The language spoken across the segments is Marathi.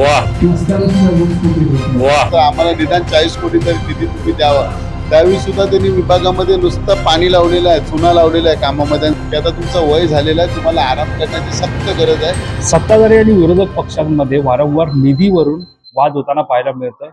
वा. वा. तर आम्हाला निदान चाळीस कोटी तरी निधी तुम्ही द्यावा. त्यावेळी सुद्धा त्यांनी विभागामध्ये नुसतं पाणी लावलेलं आहे चुना लावलेला आहे कामामध्ये. आता तुमचं वय झालेलं आहे तुम्हाला आराम करण्याची सक्त गरज आहे. सत्ताधारी आणि विरोधक पक्षांमध्ये वारंवार निधीवरून वाद होताना पाहायला मिळतं.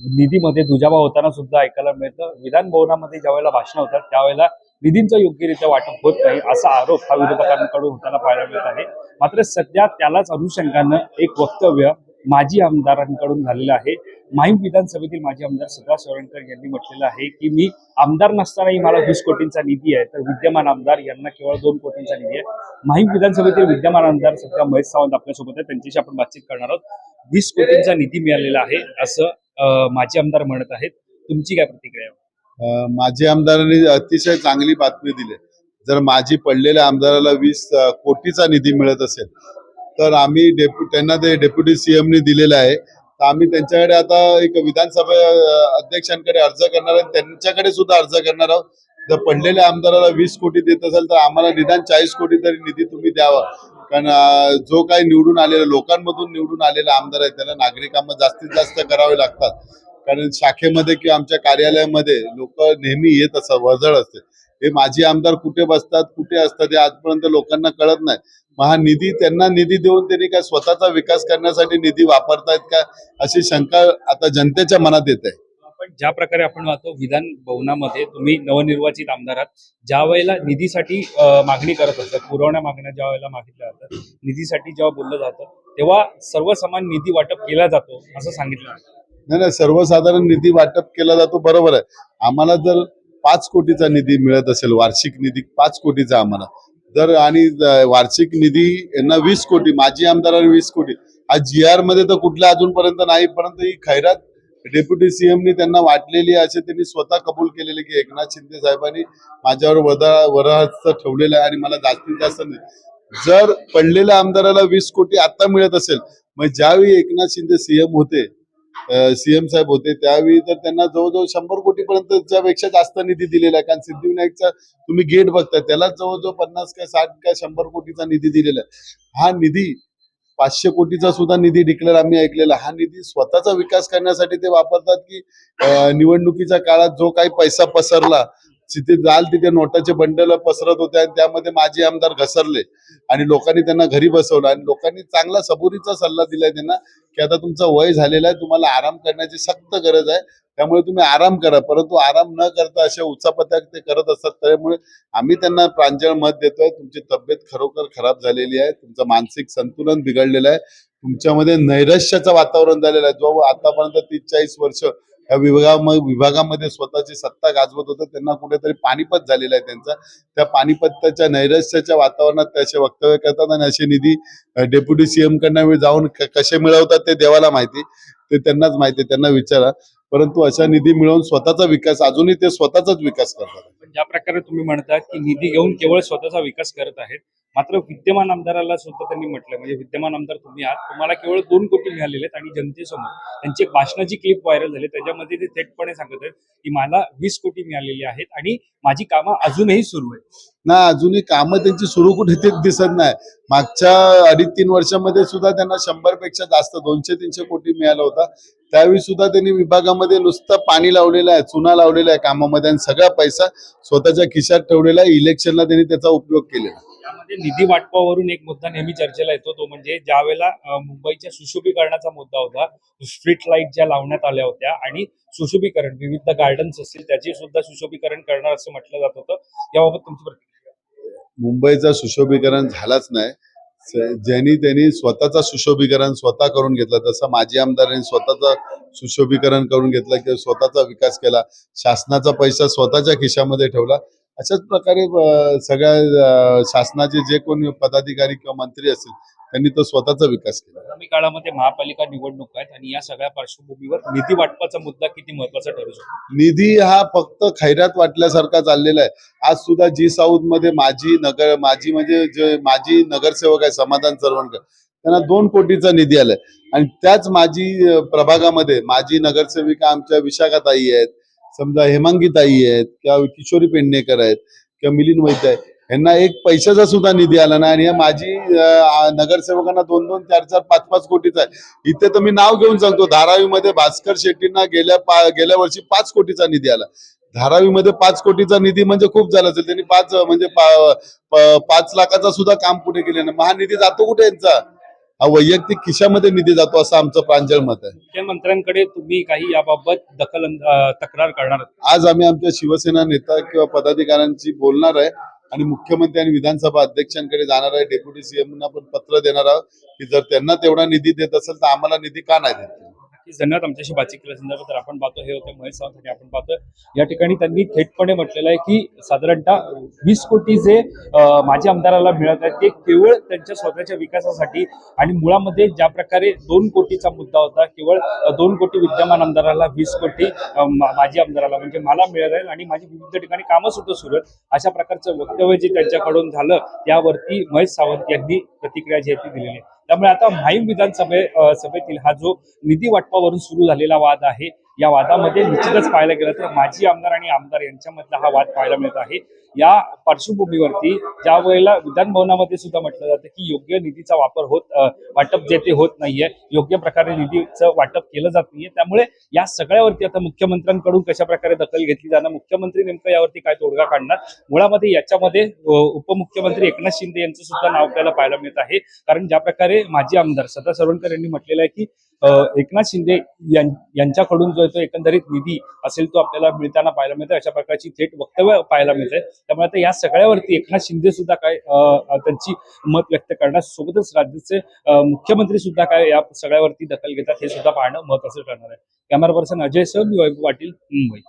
निधीमध्ये दुजाबा होताना सुद्धा ऐकायला मिळतं. विधान भवनामध्ये ज्या वेळेला भाषण होतात त्यावेळेला निधींचं योग्यरित्या वाटप होत नाही असा आरोप हा विरोधकांकडून होताना पाहायला मिळत आहे. मात्र सध्या त्यालाच अनुषंगानं एक वक्तव्य माजी आमदारांकडून झालेलं आहे. माहीम विधानसभेतील माजी आमदार सदा सोरणकर यांनी म्हटलेलं आहे की मी आमदार नसतानाही मला वीस कोटींचा निधी आहे तर विद्यमान आमदार यांना केवळ दोन कोटींचा निधी आहे. माहीम विधानसभेतील विद्यमान आमदार सध्या महेश सावंत आपल्यासोबत आहे त्यांच्याशी आपण बातचीत करणार आहोत. वीस कोटींचा निधी मिळालेला आहे असं माजी आमदार म्हणत आहेत. तुमची काय प्रतिक्रिया आहे? माजी आमदारांनी अतिशय चांगली बातमी दिली. जर माजी पडलेल्या आमदाराला वीस कोटीचा निधी मिळत असेल तर आम्ही डेप्यू त्यांना ते डेप्युटी सीएमनी दिलेलं आहे. तर आम्ही त्यांच्याकडे आता एक विधानसभा अध्यक्षांकडे अर्ज करणार आहे त्यांच्याकडे सुद्धा अर्ज करणार आहोत. जर पडलेल्या आमदाराला वीस कोटी देत असेल तर आम्हाला निदान चाळीस कोटी तरी निधी तुम्ही द्यावा. कारण जो काही निवडून आलेला लोकांमधून निवडून आलेला आमदार आहे त्याला नागरिकांना जास्तीत जास्त करावे लागतात. कारण शाखेमध्ये किंवा आमच्या कार्यालयामध्ये लोक नेहमी येत असतात वजळ असते. हे माजी आमदार कुठे बसतात कुठे असतात हे आजपर्यंत लोकांना कळत नाही. महानिधी निधी त्यांना निधी देऊन त्यांनी काय स्वतःचा विकास करण्यासाठी निधी वापरतायत का अशी शंका आता जनतेच्या मनात येत आहे. पण ज्या प्रकारे आपण पाहतो विधान भवनामध्ये तुम्ही नवनिर्वाचित आमदार आहात. ज्या वेळेला निधीसाठी मागणी करत असतात पुरवण्या मागण्या ज्या वेळेला मागितल्या जातात निधीसाठी जेव्हा बोललं जातं तेव्हा सर्वसमान निधी वाटप केला जातो असं सांगितलं जातं. नाही नाही सर्वसाधारण निधी वाटप केला जातो बरोबर आहे. आम्हाला जर पाच कोटीचा निधी मिळत असेल वार्षिक निधी पाच कोटीचा आम्हाला जर आणि वार्षिक निधी यांना वीस कोटी माजी आमदारांना वीस कोटी आज जी आरमध्ये तर कुठल्या अजूनपर्यंत नाही परंतु ही खैरात डेप्युटी सीएमनी त्यांना वाटलेली आहे असे त्यांनी स्वतः कबूल केलेले की एकनाथ शिंदे साहेबांनी माझ्यावर वदा वरहस्त ठेवलेलं आहे आणि मला जास्तीत जास्त नाही जर पडलेल्या आमदाराला वीस कोटी आता मिळत असेल मग ज्यावेळी एकनाथ शिंदे सीएम होते सीएम साहेब होते. त्यावेळी तर त्यांना जवळजवळ शंभर कोटी पर्यंतच्या पेक्षा जास्त निधी दिलेला आहे. कारण सिद्धिविनायकचा तुम्ही गेट बघता त्याला जवळजवळ पन्नास काय साठ काय शंभर कोटीचा निधी दिलेला आहे. हा निधी पाचशे कोटीचा सुद्धा निधी डिक्लेअर आम्ही ऐकलेला. हा निधी स्वतःचा विकास करण्यासाठी ते वापरतात की निवडणुकीच्या काळात जो काही पैसा पसरला तिथे जाल तिथे नोटाचे बंडल पसरत होते आणि त्यामध्ये माजी आमदार घसरले. आणि लोकांनी त्यांना घरी बसवलं आणि लोकांनी चांगला सबुरीचा सल्ला दिलाय त्यांना की आता तुमचं वय झालेलं आहे तुम्हाला आराम करण्याची सक्त गरज आहे. त्यामुळे तुम्ही आराम करा परंतु आराम न करता अशा उचापत्या ते करत असतात. त्यामुळे आम्ही त्यांना प्रांजळ मत देतोय तुमची तब्येत खरोखर खराब झालेली आहे तुमचं मानसिक संतुलन बिघडलेलं आहे तुमच्यामध्ये नैराश्याचं वातावरण झालेलं आहे. जो आतापर्यंत तीस चाळीस वर्ष या विभागामध्ये विभागामध्ये स्वतःची सत्ता गाजवत होतं. त्यांना कुठेतरी पानिपत झालेला आहे त्यांचा. त्या पानिपत्याच्या नैराश्याच्या वातावरणात ते असे वक्तव्य करतात आणि असे निधी डेप्युटी सीएम कडनं जाऊन कसे मिळवतात ते देवाला माहिती. ते त्यांनाच माहिती त्यांना विचारा. परंतु अशा निधी मिळवून स्वतःचा विकास अजूनही ते स्वतःचाच विकास करतात. पण ज्या प्रकारे तुम्ही म्हणता की निधी घेऊन केवळ स्वतःचा विकास करत आहेत मात्र विद्यमान आमदाराला सुद्धा त्यांनी म्हटलं म्हणजे विद्यमान आमदार तुम्ही आहात तुम्हाला केवळ दोन कोटी मिळालेले आहेत आणि जनतेसमोर त्यांची भाषणाची क्लिप व्हायरल झाली. त्याच्यामध्ये ते थेटपणे सांगत आहेत की मला वीस कोटी मिळालेली आहेत आणि माझी कामं अजूनही सुरू आहेत. ना अजूनही कामं त्यांची सुरू कुठे ते दिसत नाही. मागच्या अडीच तीन वर्षामध्ये सुद्धा त्यांना शंभरपेक्षा जास्त दोनशे तीनशे कोटी मिळाला होता. त्यावेळी सुद्धा त्यांनी विभागामध्ये नुसतं पाणी लावलेलं आहे चुना लावलेला आहे कामामध्ये आणि सगळा पैसा स्वतःच्या खिशात ठेवलेला आहे. इलेक्शनला त्यांनी त्याचा उपयोग केलेला यामध्ये निधी वाटपावरून एक मुद्दा नेहमी चर्चेला येतो. तो म्हणजे ज्या वेळेला मुंबईच्या सुशोभीकरणाचा मुद्दा होता स्ट्रीट लाइट ज्या लावण्यात आल्या होत्या आणि सुशोभीकरण विविध गार्डन्स असतील त्याचे सुद्धा सुशोभीकरण करणार असं म्हटलं जात होतं. याबाबत तुमची प्रतिक्रिया? मुंबईचं सुशोभीकरण झालंच नाही. ज्यांनी त्यांनी स्वतःचा सुशोभीकरण स्वतः करून घेतलं जसं माजी आमदारांनी स्वतःचा सुशोभीकरण करून घेतलं किंवा स्वतःचा विकास केला शासनाचा पैसा स्वतःच्या खिशामध्ये ठेवला अशाच प्रकारे सगळ्या शासनाचे जे कोणी पदाधिकारी किंवा मंत्री असतील त्यांनी तो स्वतःचा विकास केला. आगामी काळामध्ये महापालिका निवडणूक आहेत आणि या सगळ्या पार्श्वभूमीवर निधी वाटपाचा मुद्दा किती महत्त्वाचा ठरू शकतो? निधी हा फक्त खैरात वाटल्यासारखा चाललेला आहे. आज सुद्धा जी साऊथमध्ये माजी नगर माजी म्हणजे जे माजी नगरसेवक आहे समाधान चरवणकर त्यांना दोन कोटीचा निधी आलाय. आणि त्याच माजी अं, प्रभागामध्ये माजी नगरसेविका आमच्या विशाखाताई आहेत समजा हेमांगीताई आहेत किंवा किशोरी पेडणेकर आहेत किंवा मिलिंद वैद्य आहे यांना एक पैशाचा सुद्धा निधी आला नाही. आणि या नगरसेवकांना दोन दोन चार चार पाच पाच कोटीचा आहे. इथे तर मी नाव घेऊन सांगतो धारावीमध्ये भास्कर शेट्टींना गेल्या पा- गेल्या वर्षी पाच कोटीचा निधी आला. धारावीमध्ये पाच कोटीचा निधी म्हणजे खूप झाला असेल. त्यांनी पाच म्हणजे पाच लाखाचा सुद्धा काम कुठे केले नाही. महानिधी निधी जातो कुठे यांचा? हा वैयक्तिक खिशामध्ये निधी जातो असं आमचं प्रांजळ मत आहे. मुख्यमंत्र्यांकडे तुम्ही काही याबाबत दखल तक्रार करणार? आज आम्ही आमच्या शिवसेना नेता किंवा पदाधिकाऱ्यांशी बोलणार आहे आणि मुख्यमंत्री आणि विधानसभा अध्यक्षांकडे जाणार आहे. डेप्युटी सीएमना पण पत्र देणार आहोत की जर त्यांना तेवढा निधी देत असेल तर आम्हाला निधी का नाही देत? नक्कीच धन्यवाद आमच्याशी बातचीत केल्या संदर्भात तर आपण पाहतो हे होते महेश सावंत आणि आपण पाहतो या ठिकाणी त्यांनी थेटपणे म्हटलेलं आहे की साधारणतः वीस कोटी जे माजी आमदाराला मिळत आहेत ते केवळ त्यांच्या स्वतःच्या विकासासाठी आणि मुळामध्ये ज्या प्रकारे दोन कोटीचा मुद्दा होता केवळ दोन कोटी विद्यमान आमदाराला वीस कोटी माजी आमदाराला म्हणजे मला मिळत आहे आणि माझी विविध ठिकाणी कामं सुद्धा सुरू आहेत. अशा प्रकारचं वक्तव्य जे त्यांच्याकडून झालं त्यावरती महेश सावंत यांनी प्रतिक्रिया जी आहे ती दिलेली आहे. त्यामुळे आता माहीम विधानसभे सभेतील हा जो निधी वाटपावरून सुरू झालेला वाद आहे या वादामध्ये निश्चितच पाहायला गेलं तर माजी आमदार आणि आमदार यांच्यामधला हा वाद पाहायला मिळत आहे. या पार्श्वभूमीवरती ज्या वेळेला विधान भवनामध्ये सुद्धा म्हटलं जातं की योग्य निधीचा वापर होत वाटप जे ते होत नाहीये योग्य प्रकारे निधीचं वाटप केलं जात नाहीये त्यामुळे या सगळ्यावरती आता मुख्यमंत्र्यांकडून कशा प्रकारे दखल घेतली जाणार मुख्यमंत्री नेमकं यावरती काय तोडगा काढणार मुळामध्ये याच्यामध्ये उपमुख्यमंत्री एकनाथ शिंदे यांचं सुद्धा नाव आपल्याला पाहायला मिळत आहे. कारण ज्या प्रकारे माजी आमदार सदा सरवणकर यांनी म्हटलेलं आहे की एकनाथ शिंदे यांच्याकडून जो आहे तो एकंदरीत निधी असेल तो आपल्याला मिळताना पाहायला मिळतो अशा प्रकारची थेट वक्तव्य पाहायला मिळत त्यामुळे आता या सगळ्यावरती एकनाथ शिंदे सुद्धा काय त्यांची मत व्यक्त करण्यास सोबतच राज्याचे मुख्यमंत्री सुद्धा काय या सगळ्यावरती दखल घेतात हे सुद्धा पाहणं महत्वाचं ठरणार आहे. कॅमेरा पर्सन अजय सर मी वैभव पाटील मुंबई.